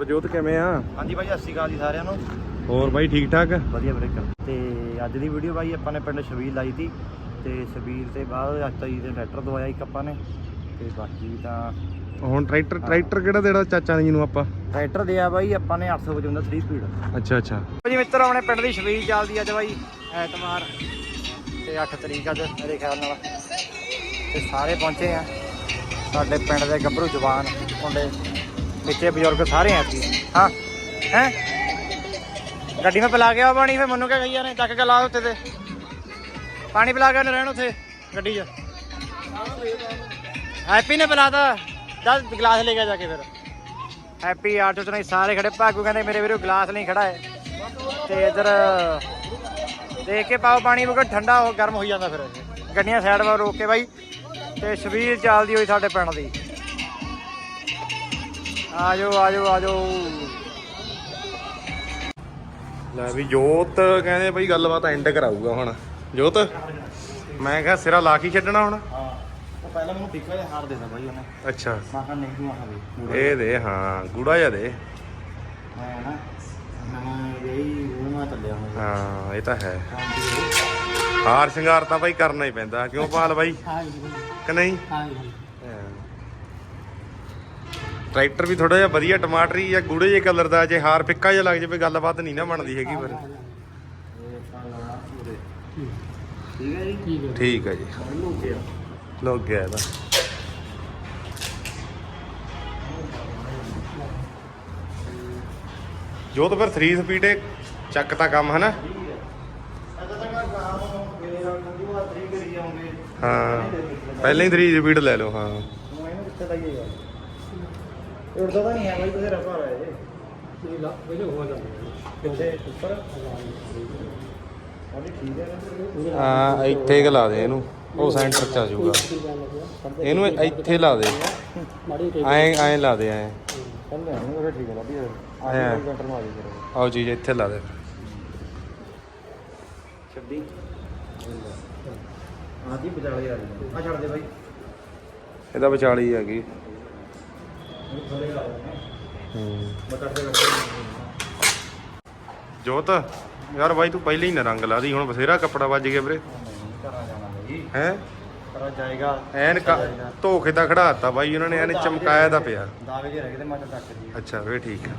ਹੋਰ ਜੋਤ ਕਿਵੇਂ ਆ? ਹਾਂਜੀ ਭਾਈ ਸਤਿ ਸ਼੍ਰੀ ਅਕਾਲ ਜੀ ਸਾਰਿਆਂ ਨੂੰ। ਹੋਰ ਬਾਈ ਠੀਕ ਠਾਕ? ਵਧੀਆ ਵੀਰੇ ਤੇ ਅੱਜ ਦੀ ਵੀਡੀਓ ਭਾਈ ਆਪਾਂ ਨੇ ਪਿੰਡ ਸ਼ਬੀਲ ਲਾਈ ਤੀ। ਤੇ ਸ਼ਬੀਲ ਤੇ ਬਾਅਦ ਅੱਜ ਤਾਈ ਦੇ ਟਰੈਕਟਰ ਦਵਾਇਆ ਇੱਕ ਆਪਾਂ ਨੇ। ਤੇ ਬਾਕੀ ਤਾਂ ਹੁਣ ਟਰੈਕਟਰ ਟਰੈਕਟਰ ਕਿਹੜਾ ਦੇਣਾ ਚਾਚਾ ਜੀ ਨੂੰ ਆਪਾਂ? ਟਰੈਕਟਰ ਦਿਆ ਬਾਈ ਆਪਾਂ ਨੇ 855 3 ਸਪੀਡ। ਅੱਛਾ ਅੱਛਾ। ਜੀ ਮਿੱਤਰ ਆਪਣੇ ਪਿੰਡ ਦੀ ਸ਼ਬੀਲ ਚੱਲਦੀ ਅੱਜ ਬਾਈ ਐਤਵਾਰ। ਤੇ 8 ਤਰੀਕ ਅੱਜ ਮੇਰੇ ਖਿਆਲ ਨਾਲ। ਤੇ ਸਾਰੇ ਪਹੁੰਚੇ ਆ। ਸਾਡੇ ਪਿੰਡ ਦੇ ਗੱਭਰੂ ਜਵਾਨ ਮੁੰਡੇ। ਵਿੱਚੇ ਬਜ਼ੁਰਗ ਸਾਰੇ ਆ ਇੱਥੇ ਹਾਂ, ਹੈ? ਗੱਡੀ ਮੈਂ ਪਿਲਾ ਕੇ ਆ ਪਾਣੀ ਫੇ ਮੈਨੂੰ ਕਿਆ ਕਹੀ ਜਾਂਦੇ ਚੱਕ ਕੇ ਲਾ ਉੱਤੇ ਤੇ। ਪਾਣੀ ਪਿਲਾ ਕੇ ਉਹਨੇ ਰਹਿਣ ਉੱਥੇ, ਗੱਡੀ 'ਚ। ਹੈਪੀ ਨੇ ਪਿਲਾਤਾ। ਜਦ ਗਲਾਸ ਲੈ ਕੇ ਜਾ ਕੇ ਫਿਰ। ਹੈਪੀ ਆਟੋ ਚ ਨਹੀਂ, ਸਾਰੇ ਖੜੇ। ਭਾਗੂ ਕਹਿੰਦੇ, ਮੇਰੇ ਵੀਰੋ, ਗਲਾਸ ਨਹੀਂ ਖੜਾ ਹੈ। ਤੇ ਇਧਰ, ਦੇਖ ਕੇ ਪਾਓ ਪਾਣੀ, ਮਗਰ ਠੰਡਾ ਹੋ, ਗਰਮ ਹੋਈ ਜਾਂਦਾ ਫਿਰ। ਗੱਡੀਆਂ ਸਾਈਡ ਵੱਲ ਰੋਕ ਕੇ ਬਾਈ। ਤੇ ਸ਼ਬੀਰ ਚੱਲਦੀ ਹੋਈ ਸਾਡੇ ਪਿੰਡ ਦੀ। ਆਜੋ ਆਜੋ ਆਜੋ। ਲੈ ਵੀ ਜੋਤ ਕਹਿੰਦੇ ਬਈ ਗੱਲਬਾਤ ਐਂਡ ਕਰਾਊਗਾ ਹੁਣ। ਜੋਤ ਮੈਂ ਕਿਹਾ ਸਿਰਾ ਲਾ ਕੇ ਛੱਡਣਾ ਹੁਣ। ਹਾਂ ਉਹ ਪਹਿਲਾਂ ਮੈਨੂੰ ਟਿੱਕਾ ਜਿਹਾ ਹਾਰ ਦੇਦਾ ਬਾਈ ਉਹਨੇ। ਅੱਛਾ। ਮੈਂ ਕਿਹਾ ਨਹੀਂ ਤੂੰ ਆਹ ਵੇ ਇਹ ਦੇ ਹਾਂ ਗੂੜਾ ਜਿਹਾ ਦੇ। ਮੈਂ ਨਾ ਮੈਂ ਗਈ ਉਹ ਮੈਂ ਚੱਲਿਆ ਹੁਣ। ਹਾਂ ਇਹ ਤਾਂ ਹੈ। ਹਾਂ ਹਾਰ ਸ਼ਿੰਗਾਰ ਤਾਂ ਬਾਈ ਕਰਨਾ ਹੀ ਪੈਂਦਾ। ਕਿਉਂ ਪਾਲ ਬਾਈ? ਕਿ ਨਹੀਂ? ਹਾਂ ਟਰੈਕਟਰ ਵੀ ਥੋੜਾ ਜਿਹਾ ਵਧੀਆ, ਟਮਾਟਰੀ ਜਾਂ ਗੂੜੇ ਜਿਹੇ ਕਲਰ ਦਾ, ਜੇ ਹਾਰ ਫਿੱਕਾ ਜਿਹਾ ਲੱਗ ਜਾਵੇ, ਗੱਲਬਾਤ ਨਹੀਂ ਨਾ ਬਣਦੀ ਹੈਗੀ ਫਿਰ। ਠੀਕ ਹੈ ਜੀ। ਠੀਕ ਹੈ ਜੀ ਲੋਕ ਗਿਆ ਇਹਦਾ। ਜੋ ਤਾਂ ਫਿਰ 3 ਸਪੀਡ ਚੱਕ ਤਾਂ ਕੰਮ ਹੈ ਨਾ ਹਾਂ। ਪਹਿਲਾਂ ਹੀ 3 ਸਪੀਡ ਲੈ ਲਓ, ਹਾਂ। ਹੁਣ ਇਹਨੂੰ ਕਿੱਥੇ ਲਾਈਏਗਾ ਇਹ ਉੜਦਾ ਤਾਂ ਨਹੀਂ ਹੈ ਬਾਈ ਤੁਸੀਂ ਰਫਾ ਰਹਾ ਇਹ। ਨਹੀਂ ਲਾ ਪਹਿਲੇ ਹੋ ਜਾਂਦਾ। ਕਿੱਥੇ ਉੱਪਰ। ਉਹਦੀ ਠੀਕ ਹੈ ਨਾ। ਹਾਂ ਇੱਥੇ ਕਿ ਲਾ ਦੇ ਇਹਨੂੰ। ਉਹ ਸੈਂਟਰ ਚ ਆ ਜਾਊਗਾ ਇਹਨੂੰ ਇੱਥੇ ਲਾ ਦੇ। ਐਂ ਐਂ ਲਾ ਦੇ ਐਂ। ਉਹ ਠੀਕ ਹੈ ਲੱਭੀ ਆ ਹਾਂ। ਕੰਟਰ ਮਾਰੀ ਕਰੋ ਆਓ ਚੀਜ਼ ਇੱਥੇ ਲਾ ਦੇ। 26 ਹਾਂ ਜੀ ਬਚਾਲੇ ਆ ਰਹੀ ਆ ਛੱਡ ਦੇ ਬਾਈ। ਇਹਦਾ ਵਿਚਾਲੀ ਹੈਗੀ ਇਹ ਥੋੜੇ ਲਾ ਦੇ ਹੂੰ ਮੈਂ ਕੱਟਦੇ ਕੱਟਦੇ ਜੋਤ, ਯਾਰ ਬਾਈ ਤੂੰ ਪਹਿਲਾਂ ਹੀ ਨਾ ਰੰਗ ਲਾ ਹੁਣ ਬਥੇਰਾ ਕੱਪੜਾ ਵੱਜ ਗਿਆ ਵੀਰੇ। ਹੈ? ਕਰਾਂ ਜਾਏਗਾ ਐਨ ਧੋਖੇ ਦਾ ਖੜਾਤਾ ਬਾਈ, ਉਹਨਾਂ ਨੇ ਐਨ ਚਮਕਾਇਆ ਦਾ ਪਿਆ। ਦਾਵੇ ਜੇ ਰਹਿ ਗਏ ਤੇ ਮੈਂ ਤਾਂ ਚੱਕ ਅੱਛਾ ਵੇ ਠੀਕ ਆ।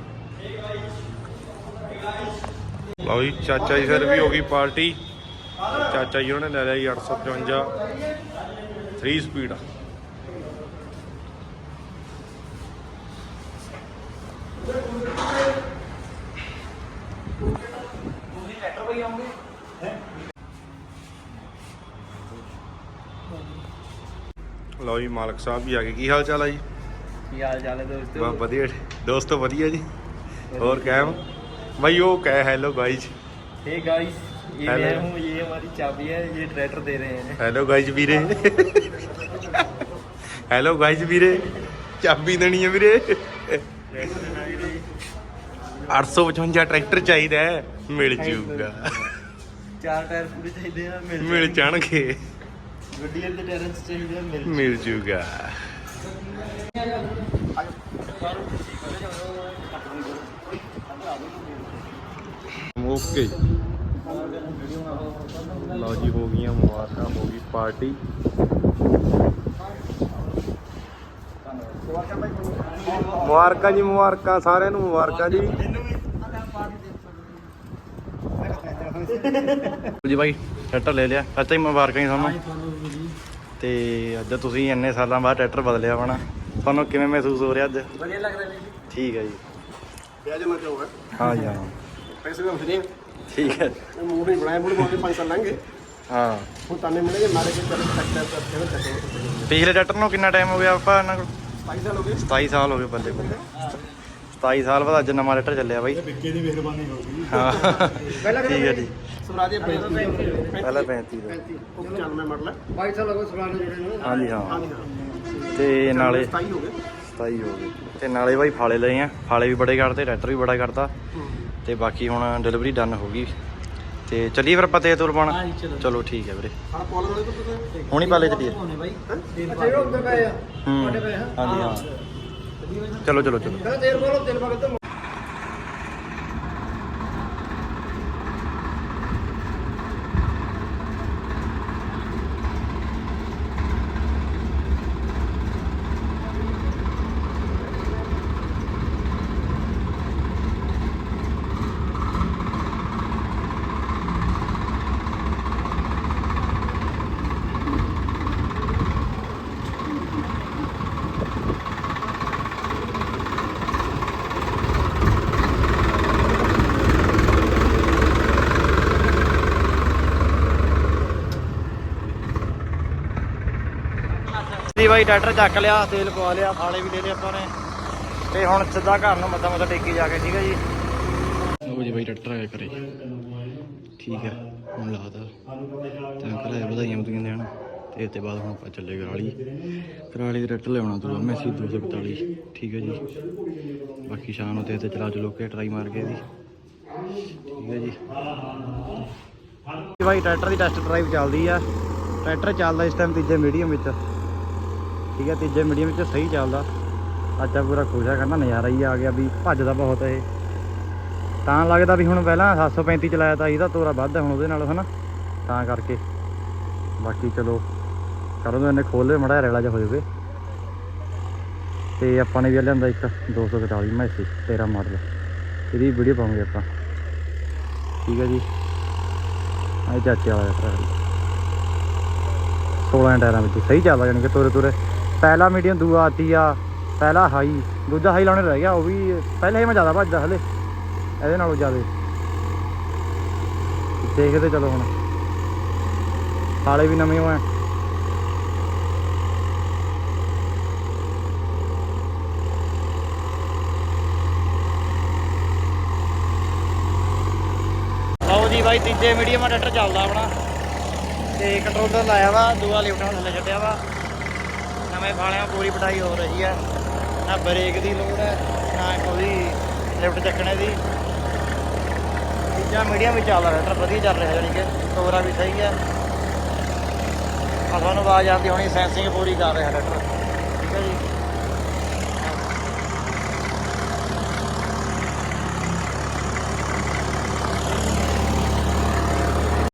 ਲਓ ਜੀ, ਚਾਚਾ ਜੀ ਸਰ ਵੀ ਹੋ ਗਈ ਪਾਰਟੀ। ਚਾਚਾ ਜੀ ਉਹਨਾਂ ਨੇ ਲੈ ਲਿਆ ਜੀ 855 3 ਸਪੀਡ ਤੁਸੀਂ ਟਰੈਕਟਰ ਪਈ ਆਉਂਗੇ ਲਓ ਜੀ ਮਾਲਕ ਸਾਹਿਬ ਵੀ ਆ ਗਏ ਕੀ ਹਾਲ ਚਾਲ ਆ ਜੀ ਕੀ ਹਾਲ ਚਾਲ ਹੈ ਬਸ ਦੋਸਤੋ ਵਧੀਆ ਦੋਸਤੋ ਵਧੀਆ ਜੀ ਹੋਰ ਕਾਇਮ भाई वो क्या है हेलो गाइज हे गाइस ये Hello. मैं हूँ ये हमारी चाबी है ये ट्रैक्टर दे रहे हैं हेलो गाइज ਵੀਰੇ ਹੈਲੋ ਗਾਇਜ਼ ਵੀਰੇ ਚਾਬੀ ਦੇਣੀ ਹੈ ਵੀਰੇ 855 ਟਰੈਕਟਰ ਚਾਹੀਦਾ ਹੈ ਮਿਲ ਜੂਗਾ। ਚਾਰ ਟਾਇਰ ਪੂਰੇ ਚਾਹੀਦੇ ਆ ਮਿਲ ਮਿਲ ਜਾਣਗੇ। ਗੱਡੀ ਦੇ ਟਾਇਰਾਂ ਚ ਚਾਹੀਦੇ ਆ ਮਿਲ ਮਿਲ ਜੂਗਾ। ਓਕੇ। ਲਓ ਜੀ ਹੋ ਗਈਆਂ ਮੁਬਾਰਕਾਂ ਹੋ ਗਈ ਪਾਰਟੀ। ਮੁਬਾਰਕਾਂ ਜੀ ਮੁਬਾਰਕਾਂ ਸਾਰਿਆਂ ਨੂੰ ਮੁਬਾਰਕਾਂ ਜੀ। ਜੀ ਬਾਈ ਟਰੈਕਟਰ ਲੈ ਲਿਆ। ਚਾਚਾ ਜੀ ਮੁਬਾਰਕਾਂ ਜੀ ਤੁਹਾਨੂੰ। ਤੇ ਅੱਜ ਤੁਸੀਂ ਇੰਨੇ ਸਾਲਾਂ ਬਾਅਦ ਟਰੈਕਟਰ ਬਦਲਿਆ ਹੋਣਾ। ਤੁਹਾਨੂੰ ਕਿਵੇਂ ਮਹਿਸੂਸ ਹੋ ਰਿਹਾ ਅੱਜ? ਵਧੀਆ ਲੱਗਦਾ ਜੀ। ਠੀਕ ਹੈ ਜੀ। ਵਿਆਜ ਨਾ ਚਾਹੋਗਾ ਹਾਂ ਜੀ ਹਾਂ। ਪੈਸੇ ਵੀ ਫਰੀ ਠੀਕ ਹੈ। ਮੂਡ ਹੀ ਬਣਾਇਆ ਮੂਡ ਬਹੁਤ ਪੰਜ ਸਾਲ ਲੰਘੇ ਹਾਂ। ਹੁਣ ਤਾਨੇ ਮਿਲੇਗੇ ਮਾਰੇ ਕੇ ਚੱਲ ਟੱਕਰ ਪਿਛਲੇ ਟਰੈਕਟਰ ਨੂੰ ਕਿੰਨਾ ਟਾਈਮ ਹੋ ਗਿਆ ਆਪਾਂ ਇਹਨਾਂ ਕੋਲ? ਸਾਲ ਹੋ ਗਏ। 27 ਸਾਲ ਹੋ ਗਏ ਬੱਲੇ ਬੱਲੇ 27 ਸਾਲ ਬਾਅਦ ਅੱਜ ਨਵਾਂ ਟਰੈਕਟਰ ਚੱਲਿਆ ਬਾਈ। ਵਿੱਕੇ ਦੀ ਮਿਹਰਬਾਨੀ ਹੋ ਗਈ। ਹਾਂ। ਠੀਕ ਹੈ ਜੀ। ਸਵਰਾਜ 35 ਪਹਿਲਾਂ 35 ਦਾ। ਉਹ 95 ਮਾਡਲ ਹੈ। 22 ਸਾਲ ਹੋ ਗਏ ਸਵਰਾਜ ਜਿਹੜੇ ਨੂੰ। ਹਾਂਜੀ ਹਾਂ। ਹਾਂਜੀ ਹਾਂ। ਤੇ ਨਾਲੇ 27 ਹੋ ਗਏ। 27 ਹੋ ਗਏ। ਤੇ ਨਾਲੇ ਬਾਈ ਫਾਲੇ ਲਏ ਆ। ਫਾਲੇ ਵੀ ਬੜੇ ਕੱਢਤੇ ਟਰੈਕਟਰ ਵੀ ਬੜਾ ਕੱਢਤਾ। ਤੇ ਬਾਕੀ ਹੁਣ ਡਿਲੀਵਰੀ ਡਨ ਹੋ ਗਈ। ਤੇ ਚੱਲੀਏ ਫਿਰ ਆਪਾਂ ਤੇਲ ਤੂਲ ਪਾਉਣਾ? ਚਲੋ। ਠੀਕ ਹੈ ਵੀਰੇ। ਤੋਂ ਹੁਣੀ ਪਾਲੇ ਇਹ ਤੁਹਾਡੇ ਪਏ ਹਾਂ ਹਾਂਜੀ ਹਾਂ। ਚਲੋ ਚਲੋ ਚਲੋ। ਜੀ ਬਾਈ ਟਰੈਕਟਰ ਚੱਕ ਲਿਆ ਤੇਲ ਪਵਾ ਲਿਆ ਫਾਲੇ ਵੀ ਲੈ ਲਏ ਆਪਾਂ ਨੇ। ਤੇ ਹੁਣ ਸਿੱਧਾ ਘਰ ਨੂੰ ਮੱਥਾ ਮੱਥਾ ਟੇਕੀ ਜਾ ਕੇ ਠੀਕ ਹੈ ਜੀ? ਉਹ ਜੀ ਬਾਈ ਟਰੈਕਟਰ ਆਇਆ ਕਰੇ ਠੀਕ ਹੈ ਹੁਣ ਲਾਤਾ। ਤਾਂ ਕਰਾਇਆ ਵਧਾਈਆਂ ਵਧਾਈਆਂ ਦੇਣ ਤੇ ਤੇ ਬਾਅਦ ਹੁਣ ਆਪਾਂ ਚੱਲੇ ਕਰਾਲੀ। ਕਰਾਲੀ ਦੇ ਟਰੈਕਟਰ ਲਿਆਉਣਾ ਤੂੰ ਮੈਸੀ 241 ਠੀਕ ਹੈ ਜੀ। ਬਾਕੀ ਸ਼ਾਮ ਨੂੰ ਤੇ ਤੇ ਚਲਾ ਚਲੋ ਕੇ ਟਰਾਈ ਮਾਰ ਕੇ ਇਹਦੀ। ਠੀਕ ਹੈ ਜੀ। ਜੀ ਬਾਈ ਟਰੈਕਟਰ ਦੀ ਟੈਸਟ ਡਰਾਈਵ ਚੱਲਦੀ ਆ। ਟਰੈਕਟਰ ਚੱਲਦਾ ਇਸ ਟਾਈਮ ਤੀਜੇ ਮੀਡੀਅਮ ਵਿੱਚ। ਠੀਕ ਹੈ, ਤੀਜੇ ਮੀਡੀਅਮ ਵਿੱਚ ਸਹੀ ਚੱਲਦਾ। ਅੱਜ ਪੂਰਾ ਖੁਸ਼ ਆ, ਕਹਿੰਦਾ ਨਜ਼ਾਰਾ ਹੀ ਆ ਗਿਆ ਵੀ ਭੱਜਦਾ ਬਹੁਤ ਇਹ। ਤਾਂ ਲੱਗਦਾ ਵੀ ਹੁਣ ਪਹਿਲਾਂ 735 ਚਲਾਇਆ ਤਾਂ ਇਹਦਾ ਤੋਰਾ ਵੱਧ ਹੁਣ ਉਹਦੇ ਨਾਲ, ਹਨਾ? ਤਾਂ ਕਰਕੇ। ਬਾਕੀ ਚਲੋ, ਕਰੋ ਨੂੰ ਇਹਨੇ ਖੋਲੇ ਮੜਾ ਰੇਲਾ ਜਿਹਾ ਹੋ ਜਾਵੇ। ਤੇ ਆਪਾਂ ਨੇ ਵੀ ਲਿਆਂਦਾ ਇੱਕ 241 ਮੈਸੀ 13 ਮਾਡਲ। ਇਹਦੀ ਵੀਡੀਓ ਪਾਉਂਗੇ ਆਪਾਂ। ਠੀਕ ਹੈ ਜੀ। ਆ ਇਹ ਚਾਚੇ ਵਾਲਾ ਟਰੈਕਟਰ 16 ਟਾਇਰਾਂ ਵਿੱਚ ਸਹੀ ਚੱਲਦਾ, ਜਾਣੀ ਕਿ ਤੁਰੇ ਤੁਰੇ ਪਹਿਲਾ ਮੀਡੀਅਮ ਦੂਆ ਤੀਆ ਪਹਿਲਾ ਹਾਈ ਦੂਜਾ ਹਾਈ ਲਾਉਣੇ ਰਹਿ ਗਿਆ, ਉਹ ਵੀ ਪਹਿਲੇ ਹੀ ਮੈਂ ਜ਼ਿਆਦਾ ਭੱਜਦਾ ਹਲੇ, ਇਹਦੇ ਨਾਲੋਂ ਜ਼ਿਆਦਾ। ਦੇਖਦੇ ਚਲੋ ਹੁਣ। ਹਾਲੇ ਵੀ ਨਵੇਂ ਹੋਏ। ਲਓ ਜੀ ਬਾਈ, ਤੀਜੇ ਮੀਡੀਅਮ ਟਰੈਕਟਰ ਚੱਲਦਾ ਆਪਣਾ। ਤੇ ਕੰਟਰੋਲਰ ਲਾਇਆ ਵਾ, ਦੂਆ ਲਿਫਟ ਨਾਲ ਥੱਲੇ ਛੱਡਿਆ ਵਾ। ਨਵੇਂ ਫਾਲਿਆਂ ਪੂਰੀ ਪਟਾਈ ਹੋ ਰਹੀ ਹੈ। ਨਾ ਬ੍ਰੇਕ ਦੀ ਲੋੜ ਹੈ, ਨਾ ਕੋਈ ਲਿਫਟ ਚੱਕਣੇ ਦੀ। ਤੀਜਾ ਮੀਡੀਅਮ ਵੀ ਚੱਲਦਾ ਟਰੈਕਟਰ ਵਧੀਆ ਚੱਲ ਰਿਹਾ ਜਾਨੀ ਕਿ, ਤੋਰਾ ਵੀ ਸਹੀ ਹੈ। ਆ ਤੁਹਾਨੂੰ ਆਵਾਜ਼ ਆਉਂਦੀ ਹੋਣੀ ਸੈਂਸਿੰਗ ਪੂਰੀ ਕਰ ਰਿਹਾ ਟਰੈਕਟਰ ਠੀਕ ਹੈ ਜੀ।